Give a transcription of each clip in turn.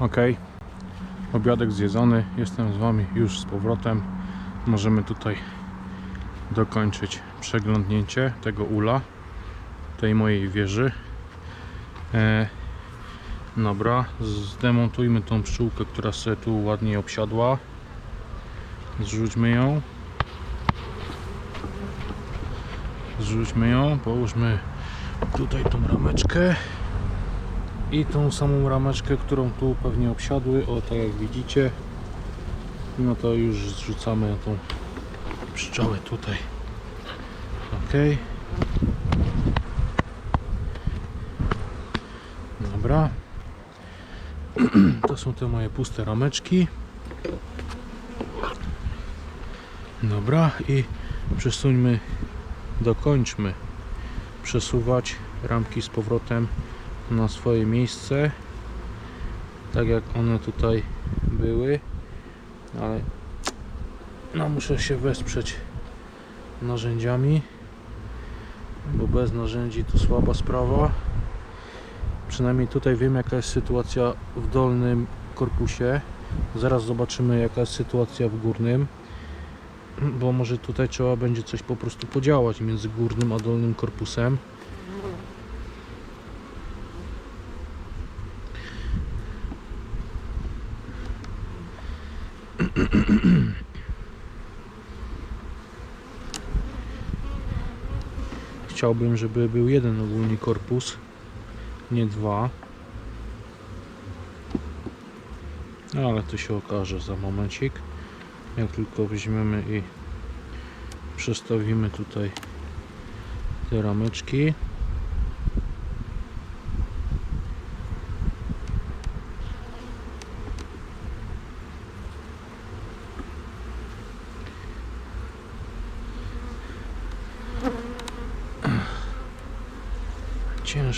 Ok, obiadek zjedzony, jestem z Wami już z powrotem. Możemy tutaj dokończyć przeglądnięcie tego ula, tej mojej wieży. E, dobra, zdemontujmy tą pszczółkę, która sobie tu ładnie obsiadła. Zrzućmy ją. Zrzućmy ją, połóżmy tutaj tą rameczkę i tą samą rameczkę, którą tu pewnie obsiadły, o tak jak widzicie no to już zrzucamy tą pszczołę tutaj. Ok dobra. To są te moje puste rameczki. Dobra i przesuńmy dokończmy przesuwać ramki z powrotem na swoje miejsce tak jak one tutaj były ale no muszę się wesprzeć narzędziami bo bez narzędzi to słaba sprawa. Przynajmniej tutaj wiem jaka jest sytuacja w dolnym korpusie. Zaraz zobaczymy jaka jest sytuacja w górnym bo może tutaj trzeba będzie coś po prostu podziałać między górnym a dolnym korpusem Chciałbym, żeby był jeden ogólny korpus, nie dwa. No, ale to się okaże za momencik. Jak tylko weźmiemy i przestawimy tutaj te rameczki.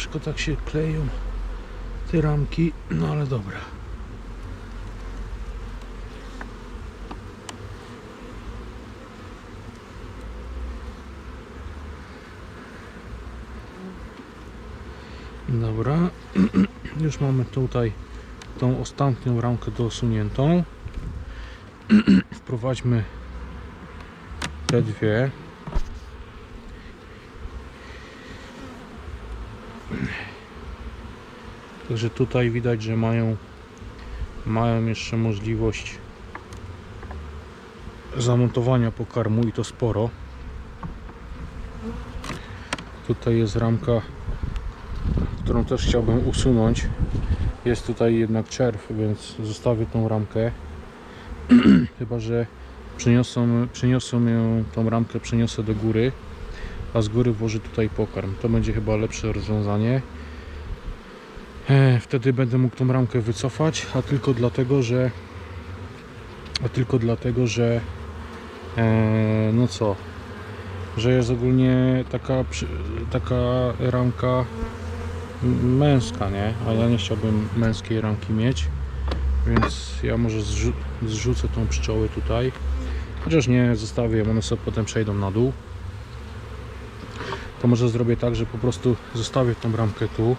Ciężko tak się kleją te ramki, no ale dobra. Dobra, już mamy tutaj tą ostatnią ramkę dosuniętą. Wprowadźmy te dwie. Także tutaj widać, że mają mają jeszcze możliwość zamontowania pokarmu i to sporo. Tutaj jest ramka, którą też chciałbym usunąć. Jest tutaj jednak czerw, więc zostawię tą ramkę. Chyba, że przyniosą, przyniosą ją, tą ramkę przeniosę do góry, a z góry włożę tutaj pokarm. To będzie chyba lepsze rozwiązanie. E, Wtedy będę mógł tą ramkę wycofać, a tylko dlatego, że a tylko dlatego, że e, no co, że jest ogólnie taka, taka ramka męska, nie? A ja nie chciałbym męskiej ramki mieć, więc ja może zrzu- zrzucę tą pszczołę tutaj, chociaż nie zostawię, one sobie potem przejdą na dół. To może zrobię tak, że po prostu zostawię tą ramkę tu,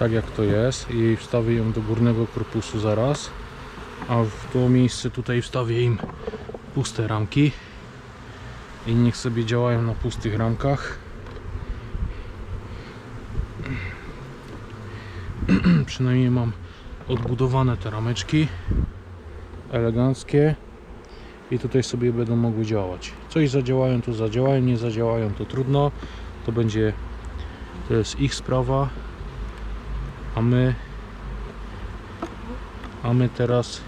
tak jak to jest i wstawię ją do górnego korpusu zaraz a w to miejsce tutaj wstawię im puste ramki i niech sobie działają na pustych ramkach. Przynajmniej mam odbudowane te rameczki eleganckie i tutaj sobie będą mogły działać. Coś zadziałają to zadziałają, nie zadziałają to trudno. To będzie to jest ich sprawa a my a my teraz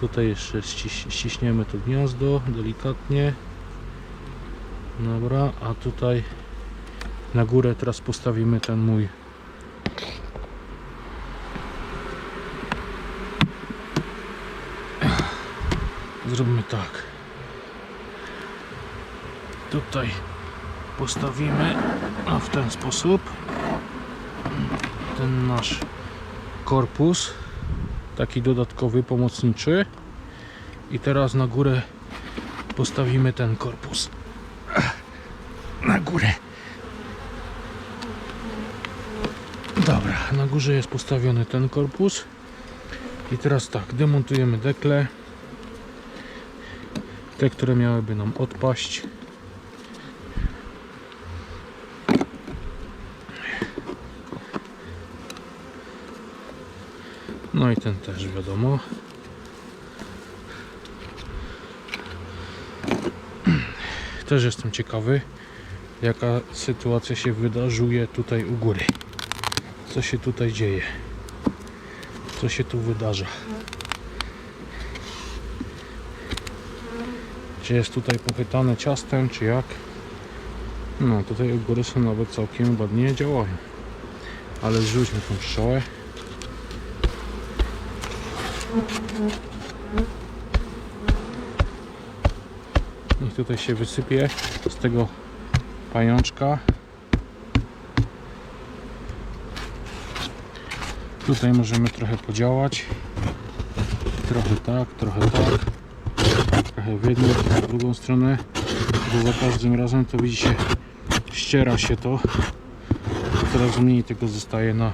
tutaj jeszcze ściś, ściśniemy to gniazdo delikatnie. Dobra, a tutaj na górę teraz postawimy ten mój. Zróbmy tak. Tutaj postawimy a w ten sposób ten nasz korpus taki dodatkowy, pomocniczy i teraz na górę postawimy ten korpus na górę dobra, na górze jest postawiony ten korpus I teraz tak, demontujemy dekle. Te, które miałyby nam odpaść. No i ten też wiadomo. Też jestem ciekawy, jaka sytuacja się wydarzuje tutaj u góry. Co się tutaj dzieje? Co się tu wydarza? Czy jest tutaj pochytane ciastem, czy jak? No, tutaj u góry są nawet całkiem ładnie działają. Ale zrzućmy tą pszczołę. Niech tutaj się wysypie z tego pajączka. Tutaj możemy trochę podziałać. Trochę tak, trochę tak. Trochę w jedną, w drugą stronę. Bo za każdym razem to widzicie, ściera się to. Coraz mniej tego zostaje na,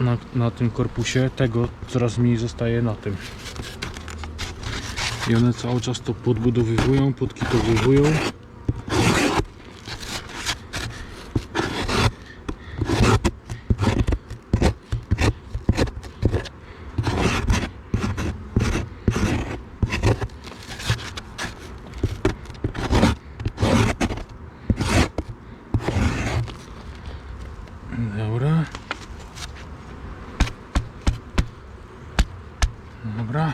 na, na tym korpusie. Tego coraz mniej zostaje na tym. I one cały czas to podbudowywują, podkitowywują. Dobra.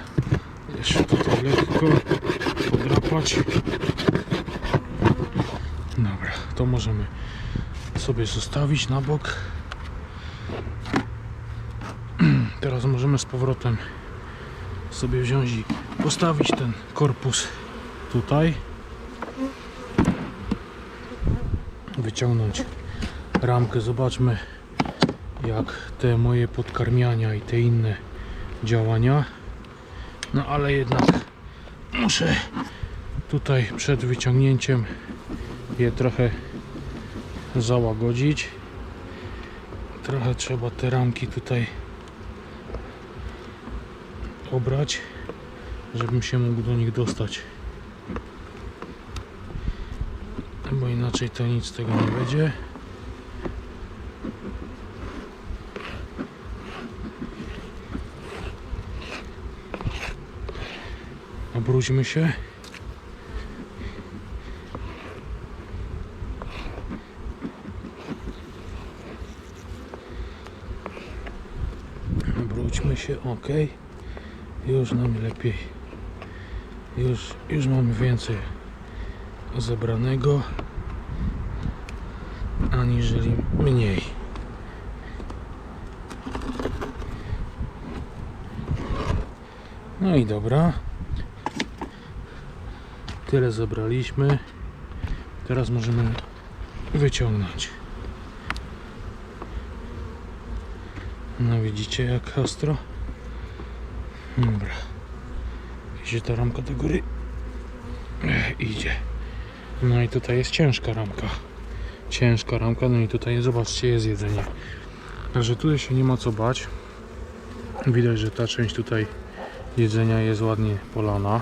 Jeszcze tutaj lekko podrapać. Dobra, to możemy sobie zostawić na bok. Teraz możemy z powrotem sobie wziąć i postawić ten korpus tutaj. Wyciągnąć ramkę. Zobaczmy jak te moje podkarmiania i te inne działania. No ale jednak muszę tutaj przed wyciągnięciem je trochę załagodzić. Trochę trzeba te ramki tutaj obrać, żebym się mógł do nich dostać. Bo inaczej to nic z tego nie będzie. Obróćmy się. Obróćmy się, ok. Już nam lepiej. Już, już mamy więcej zebranego aniżeli mniej. No i dobra. Tyle zebraliśmy. Teraz możemy wyciągnąć. No widzicie jak ostro? Dobra. Idzie ta ramka do góry. Ech, idzie. No i tutaj jest ciężka ramka. Ciężka ramka, no i tutaj zobaczcie jest jedzenie. Także tutaj się nie ma co bać. Widać, że ta część tutaj jedzenia jest ładnie polana.